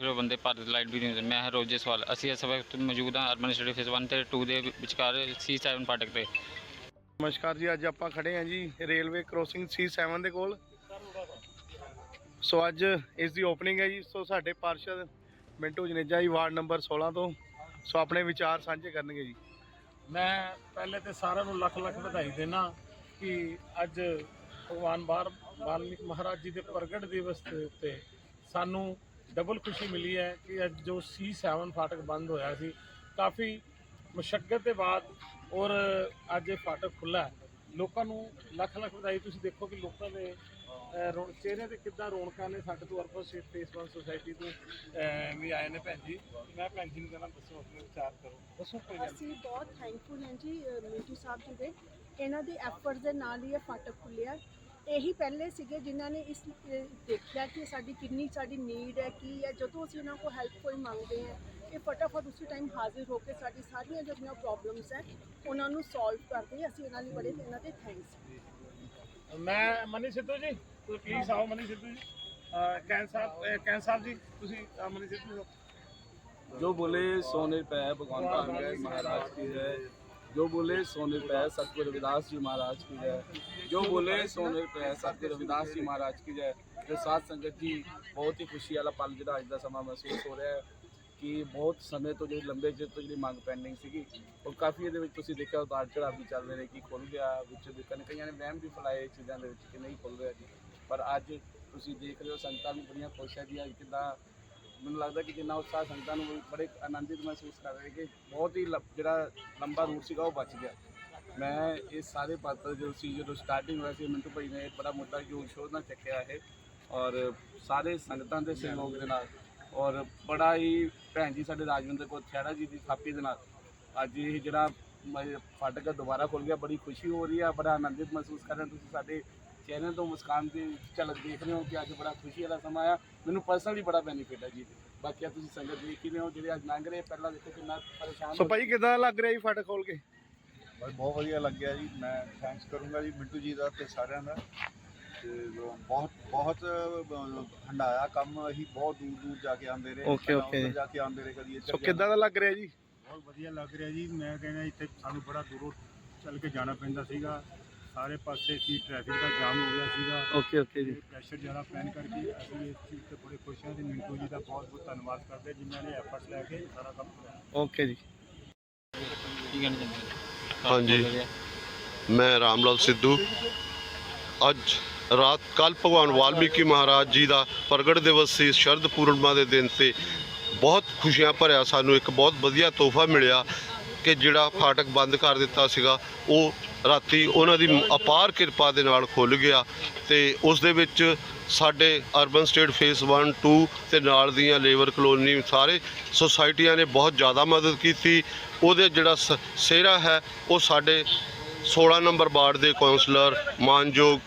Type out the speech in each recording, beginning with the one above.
ਫਿਰ ਬੰਦੇ ਭਾਰਤ ਲਾਈਟ ਵੀ ਨਹੀਂ ਮੈਂ ਹਾਂ ਰੋਜੇ ਸਵਾਲ ਅਸੀਂ ਇਸ ਵਕਤ ਮੌਜੂਦ ਹਾਂ ਅਰਬਨ ਸਟੇਟ ਫੇਸ 1 ਤੇ 2 ਦੇ ਵਿਚਕਾਰ C7 ਫਾਟਕ ਤੇ। ਨਮਸਕਾਰ ਜੀ ਅੱਜ ਆਪਾਂ ਖੜੇ ਹਾਂ ਜੀ ਰੇਲਵੇ ਕ੍ਰੋਸਿੰਗ C7 ਦੇ ਕੋਲ। ਸੋ ਅੱਜ ਇਸ ਦੀ ਓਪਨਿੰਗ ਹੈ ਜੀ। ਸੋ ਸਾਡੇ ਪਾਰਸ਼ਦ ਮਿੰਟੂ ਜਨੇਜਾ ਜੀ ਵਾਰਡ ਨੰਬਰ 16 ਤੋਂ। ਸੋ ਆਪਣੇ ਵਿਚਾਰ ਸਾਂਝੇ ਕਰਨਗੇ ਜੀ। ਮੈਂ ਪਹਿਲੇ ਤੇ ਸਾਰਿਆਂ ਨੂੰ ਲੱਖ ਲੱਖ ਵਧਾਈ ਦੇਣਾ ਕਿ ਅੱਜ ਭਗਵਾਨ ਬਾਰ ਵਾਲਮੀਕ ਮਹਾਰਾਜ ਜੀ ਦੇ ਪ੍ਰਗਟ ਦਿਵਸ ਦੇ ਉੱਤੇ ਸਾਨੂੰ ਡਬਲ ਖੁਸ਼ੀ ਮਿਲੀ ਹੈ ਕਿ ਅੱਜ ਜੋ C7 ਫਾਟਕ ਬੰਦ ਹੋਇਆ ਸੀ ਕਾਫੀ ਮੁਸ਼ਕਲ ਦੇ ਬਾਅਦ ਔਰ ਅੱਜ ਇਹ ਫਾਟਕ ਖੁੱਲਾ ਹੈ। ਲੋਕਾਂ ਨੂੰ ਲੱਖ ਲੱਖ ਵਧਾਈ। ਤੁਸੀਂ ਦੇਖੋ ਕਿ ਲੋਕਾਂ ਦੇ ਅਹ, ਰੌਣ- ਚਿਹਰੇ ਤੇ ਕਿੱਦਾਂ ਰੌਣਕਾਂ ਨੇ ਸਾਡੇ ਤੋਂ ਅਰਬਨ ਸਟੇਟ ਫੇਸ 1 ਸੁਸਾਇਟੀ ਤੋਂ ਅਹ, ਵੀ ਆਏ ਨੇ ਭੈਣ ਜੀ। ਮੈਂ ਭੈਣ ਜੀ ਨੂੰ ਕਹਿੰਦਾ ਦੱਸੋ ਆਪਣੇ ਵਿਚਾਰ ਕਰੋ। ਦੱਸੋ ਕੋਈ ਗੱਲ। ਅਸੀਂ ਬਹੁਤ ਥੈਂਕਫੁਲ ਹਾਂ ਜੀ ਅ, ਮਿੰਟੂ ਸਾਹਿਬ ਜੀ ਦੇ। ਇਹਨਾਂ ਦੇ ਐਫਰਟਸ ਦੇ ਨਾਲ ਹੀ ਇਹ ਫਾਟਕ ਖੁੱਲਿਆ ਇਹੀ ਪਹਿਲੇ ਸੀਗੇ ਜਿਨ੍ਹਾਂ ਨੇ ਇਸ ਅ, ਦੇਖਿਆ ਕਿ ਸਾਡੀ ਕਿੰਨੀ ਸਾਡੀ ਨੀਡ ਹੈ ਕੀ ਹੈ ਜਦੋਂ ਅਸੀਂ ਉਹਨਾਂ ਕੋਲ ਹੈਲਪ ਕੋਈ ਮੰਗਦੇ ਹਾਂ ਇਹ ਫਟਾਫਟ ਉਸੇ ਟਾਈਮ ਹਾਜ਼ਰ ਹੋ ਕੇ ਸਾਡੀ ਸਾਰੀਆਂ ਜਿਹੜੀਆਂ ਪ੍ਰੋਬਲਮਸ ਹੈ ਉਹਨਾਂ ਨੂੰ ਸੋਲਵ ਕਰਦੇ ਅਸੀਂ ਇਹਨਾਂ ਲਈ ਬੜੇ ਇਹਨਾਂ ਦੇ ਥੈਂਕਸ ਮੈਂ ਮਨੀ ਸਿੱਧੂ ਜੀ ਤੁਸੀਂ ਪਲੀਜ਼ ਆਓ ਮਨੀ ਸਿੱਧੂ ਜੀ ਅਹ ਕੈਨ ਸਾਹਿਬ ਅਹ ਕੈਨ ਸਾਹਿਬ ਜੀ ਤੁਸੀਂ ਅਹ ਮਨੀ ਸਿੱਧੂ ਹੋ। जो बोले सोने पे है भगवान कांग्रेस महाराज की जय जो बोले सोने पे है सतगुरु रविदास जी महाराज की जय जो बोले सोने पे है सतगुरु रविदास जी महाराज की जय ਤੇ ਸਾਧ ਸੰਗਤ ਜੀ ਬਹੁਤ ਹੀ ਖੁਸ਼ੀ ਵਾਲਾ ਪਲ ਜਿਹੜਾ ਅੱਜ ਦਾ ਸਮਾਂ ਮਹਿਸੂਸ ਹੋ ਰਿਹਾ ਹੈ ਕਿ ਬਹੁਤ ਸਮੇਂ ਤੋਂ ਜਿਹੜੀ ਲੰਬੇ ਚਿਰ ਤੋਂ ਜਿਹੜੀ ਮੰਗ ਪੈਂਡਿੰਗ ਸੀਗੀ ਉਹ ਕਾਫੀ ਇਹਦੇ ਵਿੱਚ ਤੁਸੀਂ ਦੇਖਿਆ ਉਤਾਰ ਚੜਾਅ ਵੀ ਚੱਲ ਰਹੇ ਕਿ ਖੁੱਲ ਗਿਆ ਵਿੱਚ ਦੇਖਣ ਕਈਆਂ ਨੇ ਵਹਿਮ ਵੀ ਫੈਲਾਏ ਇਸ ਚੀਜ਼ਾਂ ਦੇ ਵਿੱਚ ਕਿ ਨਹੀਂ ਖੁੱਲ ਰਿਹਾ ਜੀ ਪਰ ਅੱਜ ਤੁਸੀਂ ਦੇਖ ਰਹੇ ਹੋ ਸੰਗਤਾਂ ਵੀ ਬੜੀਆਂ ਖੁਸ਼ ਹੈ ਜੀ ਅੱਜ ਕਿੱਦਾਂ ਮੈਨੂੰ ਲੱਗਦਾ ਕਿ ਜਿੰਨਾ ਉਤਸ਼ਾਹ ਸੰਗਤਾਂ ਨੂੰ ਬੜੇ ਆਨੰਦਿਤ ਮਹਿਸੂਸ ਕਰ ਰਹੇ ਕਿ ਬਹੁਤ ਹੀ ਲ- ਜਿਹੜਾ ਲੰਬਾ ਰੂਟ ਸੀਗਾ ਉਹ ਬਚ ਗਿਆ। ਮੈਂ ਇਹ ਸਾਰੇ ਪਾਤਰ ਜੋ ਸੀ, ਜਦੋਂ ਸਟਾਰਟਿੰਗ ਹੋਇਆ ਸੀ ਮਿੰਟੂ ਭਾਈ ਨੇ ਬੜਾ ਮੁੱਦਾ ਜੋ ਸ਼ੋਅ ਨਾਲ ਚੱਕਿਆ ਇਹ ਔਰ ਸਾਰੇ ਸੰਗਤਾਂ ਦੇ ਸਹਿਯੋਗ ਦੇ ਨਾਲ ਔਰ ਬੜਾ ਹੀ ਭੈਣ ਜੀ ਸਾਡੇ ਰਾਜਵਿੰਦਰ ਕੌਰ ਖਹਿਰਾ ਜੀ ਦੀ ਥਾਪੀ ਦੇ ਨਾਲ ਅੱਜ ਇਹ ਜਿਹੜਾ ਮ- ਫਾਟਕ ਦੁਬਾਰਾ ਖੁੱਲ ਗਿਆ, ਬੜੀ ਖੁਸ਼ੀ ਹੋ ਰਹੀ ਹੈ ਬੜਾ ਆਨੰਦਿਤ ਮਹਿਸੂਸ ਕਰ ਰਹੇ ਹੋ ਤੁਸੀਂ ਸਾਡੇ ਚਿਹਰੇ ਤੋਂ ਮੁਸਕਾਨ ਦੀ ਝਲਕ ਦੇਖ ਰਹੇ ਹੋ ਕਿ ਅੱਜ ਬੜਾ ਖੁਸ਼ੀ ਵਾਲਾ ਸਮਾਂ ਆ। ਮੈਨੂੰ ਪਰਸਨਲੀ ਬੜਾ ਬੈਨੀਫਿਟ ਹੈ ਜੀ। ਬਾਕੀ ਆ ਤੁਸੀਂ ਸੰਗਤ ਦੇਖ ਹੀ ਰਹੇ ਹੋ ਜਿਹੜੇ ਅੱਜ ਲੰਘ ਰਹੇ ਪਹਿਲਾਂ ਦੇਖੋ ਕਿੰਨਾ ਪਰੇਸ਼ਾਨ ਸੋ ਭਾਈ ਕਿਦਾਂ ਲੱਗ ਰਿਹਾ ਜੀ ਫਾਟਕ ਖੋਲ ਕੇ? ਬਸ ਬਹੁਤ ਵਧੀਆ ਲੱਗਿਆ ਜੀ। ਮੈਂ ਥੈਂਕਸ ਕਰੂੰਗਾ ਜੀ ਮਿੰਟੂ ਜੀ ਦਾ ਤੇ ਸਾਰਿਆਂ ਦਾ। ਤੇ ਬਹੁਤ ਬਹੁਤ ਹੰਡਾਇਆ ਕੰਮ। ਅਸੀਂ ਬਹੁਤ ਦੂਰ ਦੂਰ ਜਾ ਕੇ ਆਉਂਦੇ ਰਹੇ। ਜਾ ਕੇ ਆਉਂਦੇ ਰਹੇ ਕਦੀ ਇੱਧਰ ਸੋ ਕਿਦਾਂ ਦਾ ਲੱਗ ਰਿਹਾ ਜੀ? ਬਹੁਤ ਵਧੀਆ ਲੱਗ ਰਿਹਾ ਜੀ। ਮੈਂ ਕਹਿੰਦਾ ਇੱਥੇ ਸਾਨੂੰ ਬੜਾ ਦੂਰੋਂ ਚੱਲ ਕੇ ਜਾਣਾ ਪੈਂਦਾ ਸੀਗਾ। ਸਾਰੇ ਪਾਸੇ ਸੀ ਟ੍ਰੈਫਿਕ ਦਾ ਜਾਮ ਹੋ ਗਿਆ ਸੀਗਾ। ਓਕੇ ਓਕੇ ਜੀ। ਪ੍ਰੈਸ਼ਰ ਜ਼ਿਆਦਾ ਪੈਣ ਕਰਕੇ ਅਸੀਂ ਇਸ ਚੀਜ਼ ਤੇ ਬੜੇ ਖੁਸ਼ ਹਾਂ ਤੇ ਮਿੰਟੂ ਜੀ ਦਾ ਬਹੁਤ ਬਹੁਤ ਧੰਨਵਾਦ ਕਰਦੇ ਜਿਨ੍ਹਾਂ ਨੇ ਐਫਰਟਸ ਲੈ ਕੇ ਸਾਰਾ ਕੰਮ ਕਰਾਇਆ ਓਕੇ ਜੀ। ਕੀ ਕਹਿਣਾ ਚਾਹੁੰਦੇ ਹਾਂਜੀ। ਮੈਂ ਰਾਮਲਾਲ ਸਿੱਧੂ। ਅੱਜ ਰਾਤ ਕੱਲ ਭਗਵਾਨ ਵਾਲਮੀਕੀ ਮਹਾਰਾਜ ਜੀ ਦਾ ਪ੍ਰਗਟ ਦਿਵਸ ਸੀ ਸ਼ਰਦ ਪੂਰਨਿਮਾ ਦੇ ਦਿਨ ਤੇ। ਬਹੁਤ ਖੁਸ਼ੀਆਂ ਭਰਿਆ ਸਾਨੂੰ ਇੱਕ ਬਹੁਤ ਵਧੀਆ ਤੋਹਫਾ ਮਿਲਿਆ ਕਿ ਜਿਹੜਾ ਫਾਟਕ ਬੰਦ ਕਰ ਦਿੱਤਾ ਸੀਗਾ ਉਹ ਰਾਤੀ ਉਹਨਾਂ ਦੀ ਅਪਾਰ ਕਿਰਪਾ ਦੇ ਨਾਲ ਖੁੱਲ ਗਿਆ ਤੇ ਉਸ ਦੇ ਵਿੱਚ ਸਾਡੇ ਅਰਬਨ ਸਟੇਟ ਫੇਸ 1 2 ਤੇ ਨਾਲ ਦੀਆਂ ਲੇਬਰ ਕਲੋਨੀ ਸਾਰੇ ਸੁਸਾਇਟੀਆਂ ਨੇ ਬਹੁਤ ਜ਼ਿਆਦਾ ਮਦਦ ਕੀਤੀ। ਉਹਦੇ ਜਿਹੜਾ ਸ- ਸਿਹਰਾ ਹੈ, ਉਹ ਸਾਡੇ 16 ਨੰਬਰ ਵਾਰਡ ਦੇ ਕਾਉਂਸਲਰ ਮਾਨਯੋਗ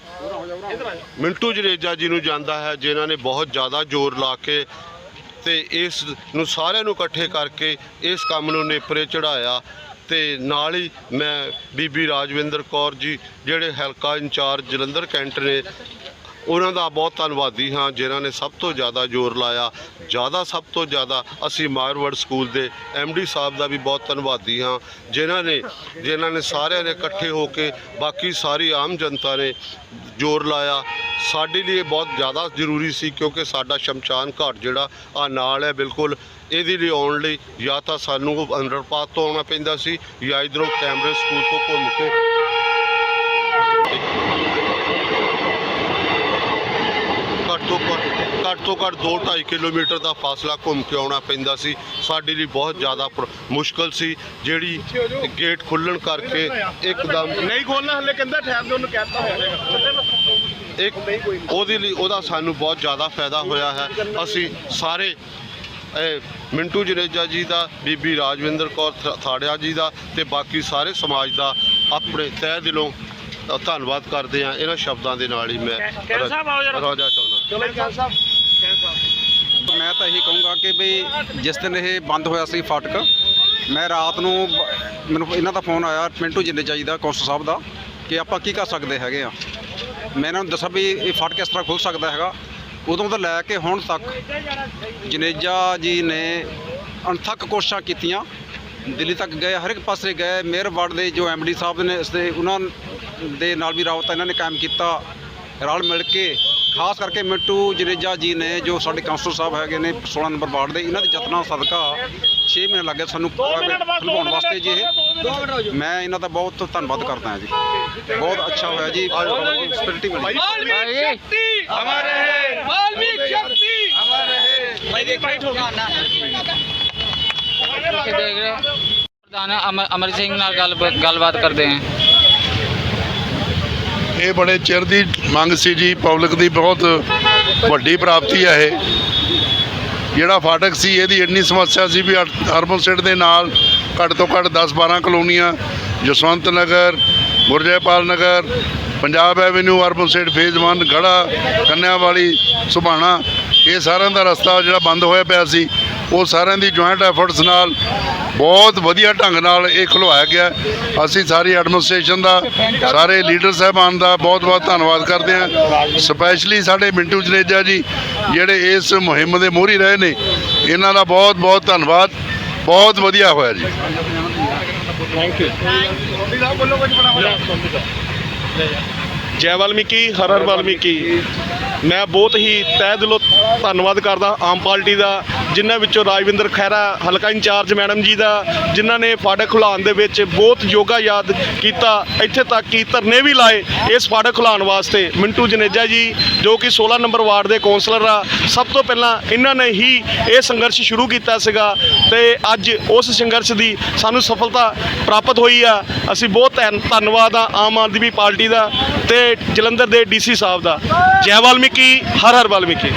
ਮਿੰਟੂ ਜਰੇਜਾ ਜੀ ਨੂੰ ਜਾਂਦਾ ਹੈ, ਜਿਨ੍ਹਾਂ ਨੇ ਬਹੁਤ ਜ਼ਿਆਦਾ ਜ਼ੋਰ ਲਾ ਕੇ ਤੇ ਇਸ ਨੂੰ ਸਾਰਿਆਂ ਨੂੰ ਇਕੱਠੇ ਕਰਕੇ ਇਸ ਕੰਮ ਨੂੰ ਨੇਪਰੇ ਚੜਾਇਆ ਤੇ ਨਾਲ ਹੀ ਮੈਂ ਬੀਬੀ ਰਾਜਵਿੰਦਰ ਕੌਰ ਜੀ ਜਿਹੜੇ ਹਲਕਾ ਇੰਚਾਰਜ ਜਲੰਧਰ ਕੈਂਟ ਨੇ ਉਹਨਾਂ ਦਾ ਬਹੁਤ ਧੰਨਵਾਦੀ ਹਾਂ, ਜਿਨ੍ਹਾਂ ਨੇ ਸਭ ਤੋਂ ਜ਼ਿਆਦਾ ਜ਼ੋਰ ਲਾਇਆ। ਜ਼ਿਆਦਾ ਸਭ ਤੋਂ ਜ਼ਿਆਦਾ ਅਸੀਂ ਮਾਰਵਰਡ ਸਕੂਲ ਦੇ ਡੀ ਸਾਹਿਬ ਦਾ ਵੀ ਬਹੁਤ ਧੰਨਵਾਦੀ ਹਾਂ, ਜਿਨ੍ਹਾਂ ਨੇ ਜਿਨ੍ਹਾਂ ਨੇ ਸਾਰਿਆਂ ਨੇ ਇਕੱਠੇ ਹੋ ਕੇ ਬਾਕੀ ਸਾਰੀ ਆਮ ਜਨਤਾ ਨੇ ਜ਼ੋਰ ਲਾਇਆ। ਸਾਡੇ ਲਈ ਇਹ ਬਹੁਤ ਜ਼ਿਆਦਾ ਜ਼ਰੂਰੀ ਸੀ ਕਿਉਂਕਿ ਸਾਡਾ ਸ਼ਮਸ਼ਾਨ ਘਾਟ ਜਿਹੜਾ ਆ ਨਾਲ ਹੈ ਬਿਲਕੁਲ। ਇਹਦੇ ਲਈ ਆਉਣ ਲਈ ਜਾਂ ਤਾਂ ਸਾਨੂੰ ਅੰਡਰਪਾਸ ਤੋਂ ਆਉਣਾ ਪੈਂਦਾ ਸੀ ਜਾਂ ਇਧਰੋਂ ਕੈਮਰੇ ਸਕੂਲ ਤੋਂ ਘੁੰਮ ਕੇ ਘੱਟ ਤੋਂ ਘੱਟ ਤੋਂ ਘੱਟ 2.5 ਕਿਲੋਮੀਟਰ ਦਾ ਫਾਸਲਾ ਘੁੰਮ ਕੇ ਆਉਣਾ ਪੈਂਦਾ ਸੀ। ਸਾਡੇ ਲਈ ਬਹੁਤ ਜ਼ਿਆਦਾ ਮੁਸ਼ਕਲ ਸੀ। ਜਿਹੜੀ ਗੇਟ ਖੁੱਲਣ ਕਰਕੇ ਇੱਕਦਮ ਨਹੀਂ ਖੋਲਣਾ ਹਲੇ ਕਹਿੰਦਾ ਠਹਿਰ ਦੇ ਉਹਨੂੰ ਕਹਿਤਾ ਹੋਇਆ ਇੱਕ ਉਹਦੇ ਲਈ ਉਹਦਾ ਸਾਨੂੰ ਬਹੁਤ ਜ਼ਿਆਦਾ ਫਾਇਦਾ ਹੋਇਆ ਹੈ। ਅਸੀਂ ਸਾਰੇ ਇਹ ਮਿੰਟੂ ਜਨੇਜਾ ਜੀ ਦਾ ਬੀਬੀ ਰਾਜਵਿੰਦਰ ਕੌਰ ਥ- ਥਾੜਿਆ ਜੀ ਦਾ ਤੇ ਬਾਕੀ ਸਾਰੇ ਸਮਾਜ ਦਾ ਆਪਣੇ ਤਹਿ ਦਿਲੋਂ ਧੰਨਵਾਦ ਕਰਦੇ ਹਾਂ। ਇਹਨਾਂ ਸ਼ਬਦਾਂ ਦੇ ਨਾਲ ਹੀ ਮੈਂ ਕੈਨ ਸਾਹਿਬ ਆਓ ਜਰਾ। ਰਾਜਾ ਚਾਹੁੰਦਾ ਚਲੋ ਸਾਹਿਬ। ਮੈਂ ਤਾਂ ਇਹੀ ਕਹੂੰਗਾ ਕਿ ਬਈ ਜਿਸ ਦਿਨ ਇਹ ਬੰਦ ਹੋਇਆ ਸੀ ਫਾਟਕ, ਮੈਂ ਰਾਤ ਨੂੰ ਮੈਨੂੰ ਇਹਨਾਂ ਦਾ ਫੋਨ ਆਇਆ ਮਿੰਟੂ ਜਿੰਦੇ ਚਾਹੀਦਾ ਕੌਂਸਲ ਸਾਹਿਬ ਦਾ, ਕਿ ਆਪਾਂ ਕੀ ਕਰ ਸਕਦੇ ਹੈਗੇ ਆ। ਮੈਂ ਇਹਨਾਂ ਨੂੰ ਦੱਸਿਆ ਵੀ ਇਹ ਫਾਟਕ ਇਸ ਤਰ੍ਹਾਂ ਖੁੱਲ ਸਕਦਾ ਹੈਗਾ। ਉਦੋਂ ਤੋਂ ਲੈ ਕੇ ਹੁਣ ਤੱਕ ਜਨੇਜਾ ਜੀ ਨੇ ਅਣਥੱਕ ਕੋਸ਼ਿਸ਼ਾਂ ਕੀਤੀਆਂ। ਦਿੱਲੀ ਤੱਕ ਗਏ, ਹਰ ਇੱਕ ਪਾਸੇ ਗਏ। ਮੇਅਰ ਦੇ ਜੋ ਐਮਡੀ ਸਾਹਿਬ ਨੇ ਇਸ ਦੇ, ਉਹਨਾਂ ਦੇ ਨਾਲ ਵੀ ਰਾਬਤਾ ਇਹਨਾਂ ਨੇ ਕਾਇਮ ਕੀਤਾ। ਰਲ ਮਿਲ ਕੇ ਖਾਸ ਕਰਕੇ ਮਿੰਟੂ ਜਨੇਜਾ ਜੀ ਨੇ ਜੋ ਸਾਡੇ ਕਾਉਂਸਲਰ ਸਾਹਿਬ ਹੈਗੇ ਨੇ 16 ਨੰਬਰ ਵਾਰਡ ਦੇ ਇਹਨਾਂ ਦੇ ਯਤਨਾਂ ਸਦਕਾ 6 ਮਹੀਨੇ ਲੱਗੇ ਸਾਨੂੰ ਖਲਵਾਉਣ ਵਾਸਤੇ ਜੀ ਇਹ। ਮੈਂ ਇਹਨਾਂ ਦਾ ਬਹੁਤ ਧੰਨਵਾਦ ਕਰਦਾ ਹਾਂ ਜੀ। ਬਹੁਤ ਅੱਛਾ ਹੋਇਆ ਜੀ। ਸਪਿਰਿਟੀ ਮਿਲੀ। ਦੇਖ ਰਹੇ ਪ੍ਰਧਾਨ ਅਮਰ ਸਿੰਘ ਨਾਲ ਗੱਲ ਗੱਲਬਾਤ ਕਰਦੇ ਹਾਂ। ਇਹ ਬੜੇ ਚਿਰ ਦੀ ਮੰਗ ਸੀ ਜੀ ਪਬਲਿਕ ਦੀ ਬਹੁਤ ਵੱਡੀ ਪ੍ਰਾਪਤੀ ਹੈ ਇਹ। ਜਿਹੜਾ ਫਾਟਕ ਸੀ, ਇਹਦੀ ਇੰਨੀ ਸਮੱਸਿਆ ਸੀ ਵੀ ਅਰਬਨ ਸਟੇਟ ਦੇ ਨਾਲ ਘੱਟ ਤੋਂ ਘੱਟ 10-12 ਕਲੋਨੀਆਂ, Jaswant Nagar, Gurjaipal Nagar Punjab avenue urban state phase 1 Garha Kanniawali Subhana ਇਹ ਸਾਰਿਆਂ ਦਾ ਰਸਤਾ ਜਿਹੜਾ ਬੰਦ ਹੋਇਆ ਪਿਆ ਸੀ ਉਹ ਸਾਰਿਆਂ ਦੀ ਜੁਆਇੰਟ ਐਫਰਟਸ ਨਾਲ ਬਹੁਤ ਵਧੀਆ ਢੰਗ ਨਾਲ ਇਹ ਖੁਲਵਾਇਆ ਗਿਆ। ਅਸੀਂ ਸਾਰੀ ਐਡਮਿਨਿਸਟ੍ਰੇਸ਼ਨ ਦਾ ਸਾਰੇ ਲੀਡਰ ਸਾਹਿਬਾਨ ਦਾ ਬਹੁਤ ਬਹੁਤ ਧੰਨਵਾਦ ਕਰਦੇ ਹਾਂ। ਸਪੈਸ਼ਲੀ ਸਾਡੇ ਮਿੰਟੂ ਜਨੇਜਾ ਜੀ ਜਿਹੜੇ ਇਸ ਮੁਹਿੰਮ ਦੇ ਮੋਹਰੀ ਰਹੇ ਨੇ ਇਹਨਾਂ ਦਾ ਬਹੁਤ ਬਹੁਤ ਧੰਨਵਾਦ। ਬਹੁਤ ਵਧੀਆ ਹੋਇਆ ਜੀ। ਜੈ ਵਾਲਮੀਕੀ, ਹਰ ਹਰ ਵਾਲਮੀਕੀ। ਮੈਂ ਬਹੁਤ ਹੀ ਤਹਿ ਦਿਲੋਂ ਧੰਨਵਾਦ ਕਰਦਾ ਆਮ ਪਾਰਟੀ ਦਾ ਜਿਨ੍ਹਾਂ ਵਿੱਚੋਂ ਰਾਜਵਿੰਦਰ ਖਹਿਰਾ, ਹਲਕਾ ਇੰਚਾਰਜ ਮੈਡਮ ਜੀ ਦਾ, ਜਿਨ੍ਹਾਂ ਨੇ ਫਾਟਕ ਖੁਲਾਉਣ ਦੇ ਵਿੱਚ ਬਹੁਤ ਯੋਗਾ ਯਾਦ ਕੀਤਾ, ਇੱਥੇ ਤੱਕ ਕਿ ਧਰਨੇ ਵੀ ਲਾਏ ਇਸ ਫਾਟਕ ਖੁਲਾਉਣ ਵਾਸਤੇ। ਮਿੰਟੂ ਜਨੇਜਾ ਜੀ, ਜੋ ਕਿ 16 ਨੰਬਰ ਵਾਰਡ ਦੇ ਕੌਂਸਲਰ ਆ, ਸਭ ਤੋਂ ਪਹਿਲਾਂ ਇਹਨਾਂ ਨੇ ਹੀ ਇਹ ਸੰਘਰਸ਼ ਸ਼ੁਰੂ ਕੀਤਾ ਸੀਗਾ ਤੇ ਅੱਜ ਉਸ ਸੰਘਰਸ਼ ਦੀ ਸਾਨੂੰ ਸਫਲਤਾ ਪ੍ਰਾਪਤ ਹੋਈ ਆ। ਅਸੀਂ ਬਹੁਤ ਧੰਨਵਾਦ ਆ ਆਮ ਆਦਮੀ ਪਾਰਟੀ ਦਾ ਤੇ ਜਲੰਧਰ ਦੇ ਡੀਸੀ ਸਾਹਿਬ ਦਾ। ਜੈ ਵਾਲਮੀਕੀ, ਹਰ ਹਰ ਵਾਲਮੀਕੀ।